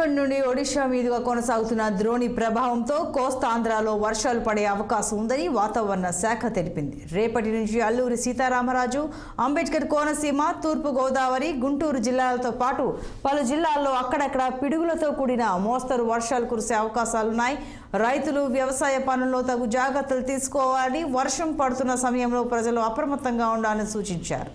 జార్ఖండ్ నుండి ఒడిశా మీదుగా కొనసాగుతున్న ద్రోణి ప్రభావంతో కోస్తాంధ్రలో వర్షాలు పడే అవకాశం ఉందని వాతావరణ శాఖ తెలిపింది. రేపటి నుంచి అల్లూరి సీతారామరాజు అంబేద్కర్ కోనసీమ తూర్పు గోదావరి గుంటూరు జిల్లాలతో పాటు పలు జిల్లాల్లో అక్కడక్కడ పిడుగులతో కూడిన మోస్తరు వర్షాలు కురిసే అవకాశాలున్నాయి. రైతులు వ్యవసాయ పనుల్లో తగు జాగ్రత్తలు తీసుకోవాలని వర్షం పడుతున్న సమయంలో ప్రజలు అప్రమత్తంగా ఉండాలని సూచించారు.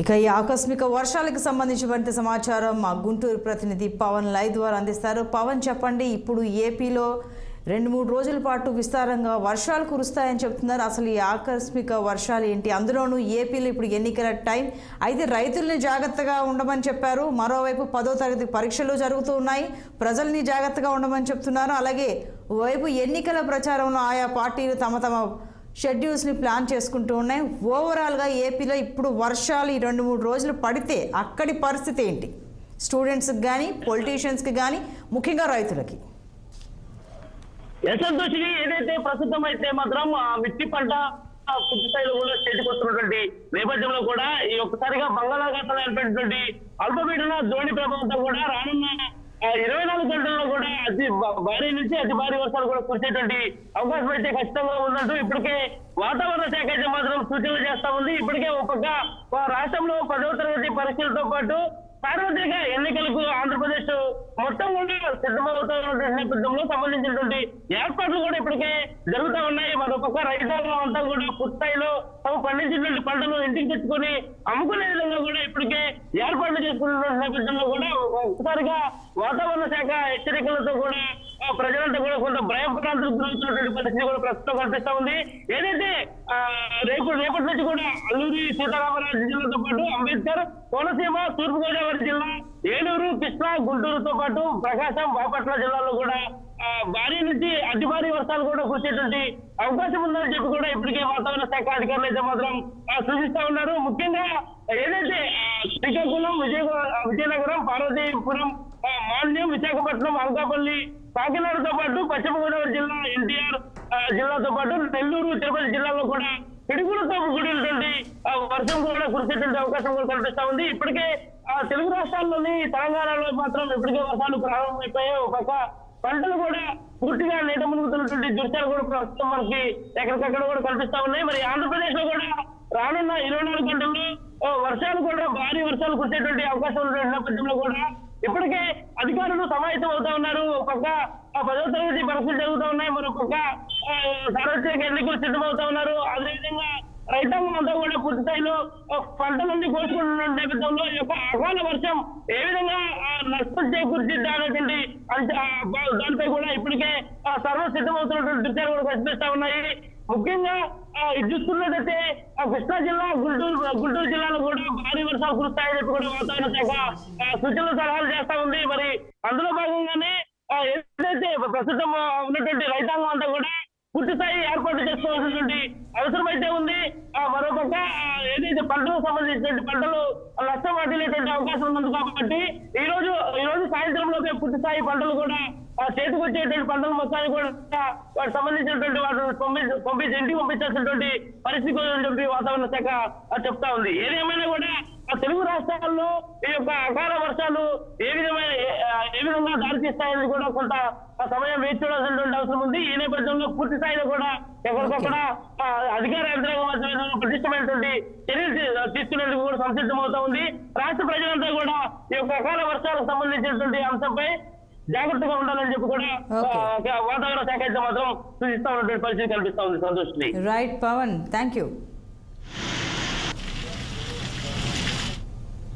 ఇక ఈ ఆకస్మిక వర్షాలకు సంబంధించి సమాచారం మా గుంటూరు ప్రతినిధి పవన్ లైవ్ ద్వారా అందిస్తారు. పవన్ చెప్పండి ఇప్పుడు ఏపీలో రెండు మూడు రోజుల పాటు విస్తారంగా వర్షాలు కురుస్తాయని చెప్తున్నారు. అసలు ఈ ఆకస్మిక వర్షాలు ఏంటి? అందులోనూ ఏపీలో ఇప్పుడు ఎన్నికల టైం. అయితే రైతుల్ని జాగ్రత్తగా ఉండమని చెప్పారు. మరోవైపు పదో తరగతి పరీక్షలు జరుగుతూ ఉన్నాయి. ప్రజల్ని జాగ్రత్తగా ఉండమని చెప్తున్నారు. అలాగే వైపు ఎన్నికల ప్రచారంలో ఆయా పార్టీలు తమ తమ షెడ్యూల్స్ని ప్లాన్ చేసుకుంటూ ఉన్నాయి. ఓవరాల్గా ఏపీలో ఇప్పుడు వర్షాలు ఈ రెండు మూడు రోజులు పడితే అక్కడి పరిస్థితి ఏంటి? స్టూడెంట్స్కి కానీ పొలిటీషియన్స్కి కానీ ముఖ్యంగా రైతులకి. యశంతోషిని ఏదైతే ప్రస్తుతం అయితే మాత్రం ఆ మిర్చి పంట ఆ పూర్తి స్థాయిలో కూడా చేతికి వస్తున్నటువంటి నేపథ్యంలో కూడా ఈ ఒక్కసారిగా బంగాళాఖాతంలో ఏర్పడినటువంటి అల్పపీడన ధోని ప్రభావంతో కూడా రానున్న ఇరవై అతి భారీ నుంచి అతి భారీ వర్షాలు కూడా కురిసేటువంటి అవకాశం అయితే ఖచ్చితంగా ఉందంటూ ఇప్పటికే వాతావరణ శాఖ అయితే మాత్రం సూచనలు చేస్తా ఉంది. ఇప్పటికే ఒక రాష్ట్రంలో పదవ తరగతి పరీక్షలతో పాటు సార్వత్రిక ఎన్నికలకు ఆంధ్రప్రదేశ్ మొత్తం కూడా సిద్ధమవుతున్న నేపథ్యంలో సంబంధించినటువంటి ఏర్పాట్లు కూడా ఇప్పటికే జరుగుతూ ఉన్నాయి. మరోపక్క రైతాంగం అంతా కూడా పూర్తిస్థాయిలో తమ పండించినటువంటి పంటలు ఇంటికి తెచ్చుకొని అమ్ముకునే విధంగా కూడా ఇప్పటికే ఏర్పాట్లు చేసుకున్న నేపథ్యంలో కూడా ఒకసారిగా వాతావరణ శాఖ హెచ్చరికలతో కూడా ఆ ప్రజలంతా కూడా కొంత భయప్రాంతాలకు గురవుతున్నటువంటి పరిస్థితి కూడా ప్రస్తుతం కనిపిస్తా ఉంది. ఏదైతే రేపు రేపటి నుంచి కూడా అల్లూరి సీతారామరాజు జిల్లాతో పాటు అంబేద్కర్ కోనసీమ తూర్పు గోదావరి జిల్లా ఏలూరు కృష్ణా గుంటూరుతో పాటు ప్రకాశం బాపట్ల జిల్లాలో కూడా భారీ నుంచి అతి భారీ వర్షాలు కూడా కురిసేటువంటి అవకాశం ఉందని చెప్పి కూడా ఇప్పటికే వాతావరణ శాఖ అధికారులు అయితే మాత్రం సూచిస్తా ఉన్నారు. ముఖ్యంగా ఏదైతే శ్రీకాకుళం విజయ విజయనగరం పార్వతీపురం ఆ, మాన్యం విశాఖపట్నం అనకాపల్లి కాకినాడతో పాటు పశ్చిమ గోదావరి జిల్లా ఎన్టీఆర్ జిల్లాతో పాటు నెల్లూరు తిరుపతి జిల్లాలో కూడా పిడుగులతో కూడినటువంటి ఆ, వర్షం కూడా కురిసేటువంటి అవకాశం కూడా కనిపిస్తా ఉంది. ఇప్పటికే ఆ, తెలుగు రాష్ట్రాల్లోని తెలంగాణలో మాత్రం ఇప్పటికే వర్షాలు ప్రారంభమైపోయాయి ఒక పంటలు కూడా పూర్తిగా నీట మునుగుతున్నటువంటి దృశ్యాలు కూడా ప్రస్తుతం మనకి ఎక్కడికక్కడ కూడా కనిపిస్తా ఉన్నాయి. మరి ఆంధ్రప్రదేశ్లో కూడా రానున్న ఇరవై నాలుగు గంటల్లో వర్షాలు కూడా భారీ వర్షాలు కురిసేటువంటి అవకాశం ఉన్నటువంటి నేపథ్యంలో కూడా ఇప్పటికే అధికారులు సమాయత్తం అవుతా ఉన్నారు. ఒక్కొక్క పదో తరగతి పరీక్షలు జరుగుతూ ఉన్నాయి. మరో సార్వత్రిక ఎన్నికలు సిద్ధమవుతా ఉన్నారు. అదేవిధంగా రైతాంగం అంతా కూడా పూర్తి స్థాయిలో పంటలన్నీ కోసుకుంటున్న నేపథ్యంలో ఈ యొక్క అకాల వర్షం ఏ విధంగా ఆ, నష్టం చేకూర్చిద్దా అనేటువంటి దానిపై కూడా ఇప్పటికే ఆ, సర్వ సిద్ధమవుతున్నటువంటి దృశ్యాలు కూడా కనిపిస్తా ఉన్నాయి. ముఖ్యంగా ఆ, ఇది చూస్తున్నట్టయితే కృష్ణా జిల్లా గుంటూరు గుంటూరు జిల్లాలో కూడా భారీ వర్షాలు కురుస్తాయని చెప్పి కూడా వాతావరణ శాఖ సూచనలు సలహాలు చేస్తా ఉంది. మరి అందులో భాగంగానే ఏదైతే ప్రస్తుతం ఉన్నటువంటి రైతాంగం అంతా కూడా పూర్తి స్థాయి ఏర్పాటు చేసుకోవాల్సినటువంటి అవసరం అయితే ఉంది. ఆ మరోపక్క ఏదైతే పంటలకు సంబంధించినటువంటి పంటలు నష్టం వాటిల్లేటువంటి అవకాశం ఉంది కాబట్టి ఈ రోజు ఈ రోజు సాయంత్రంలోకి పూర్తి స్థాయి పంటలు కూడా ఆ, చేతికి వచ్చేటువంటి పంటలు మొత్తాన్ని కూడా వాటికి సంబంధించినటువంటి వాటిని పంపించి పంపించి ఇంటికి పంపించాల్సినటువంటి పరిస్థితి వాతావరణ శాఖ చెప్తా ఉంది. ఏది ఏమైనా కూడా ఆ తెలుగు రాష్ట్రాల్లో ఈ యొక్క అకాల వర్షాలు ఏ విధమైన ఏ- విధంగా దారితీస్తాయని కూడా కొంత ఆ సమయం వేచి చూడాల్సినటువంటి అవసరం ఉంది. ఈ నేపథ్యంలో పూర్తి స్థాయిలో కూడా ఎక్కడికక్కడ ఆ, అధికార యంత్రాంగం మాత్రమే పటిష్టమైనటువంటి చర్యలు తీసుకునేందుకు కూడా సంసిద్ధం అవుతా ఉంది. రాష్ట్ర ప్రజలంతా కూడా ఈ యొక్క అకాల వర్షాలకు సంబంధించినటువంటి అంశంపై జాగ్రత్తగా ఉండాలని చెప్పి కూడా వాతావరణ శాఖ అయితే మాత్రం సూచిస్తా ఉన్నటువంటి పరిస్థితి కనిపిస్తా ఉంది Santosh right Pavan thank you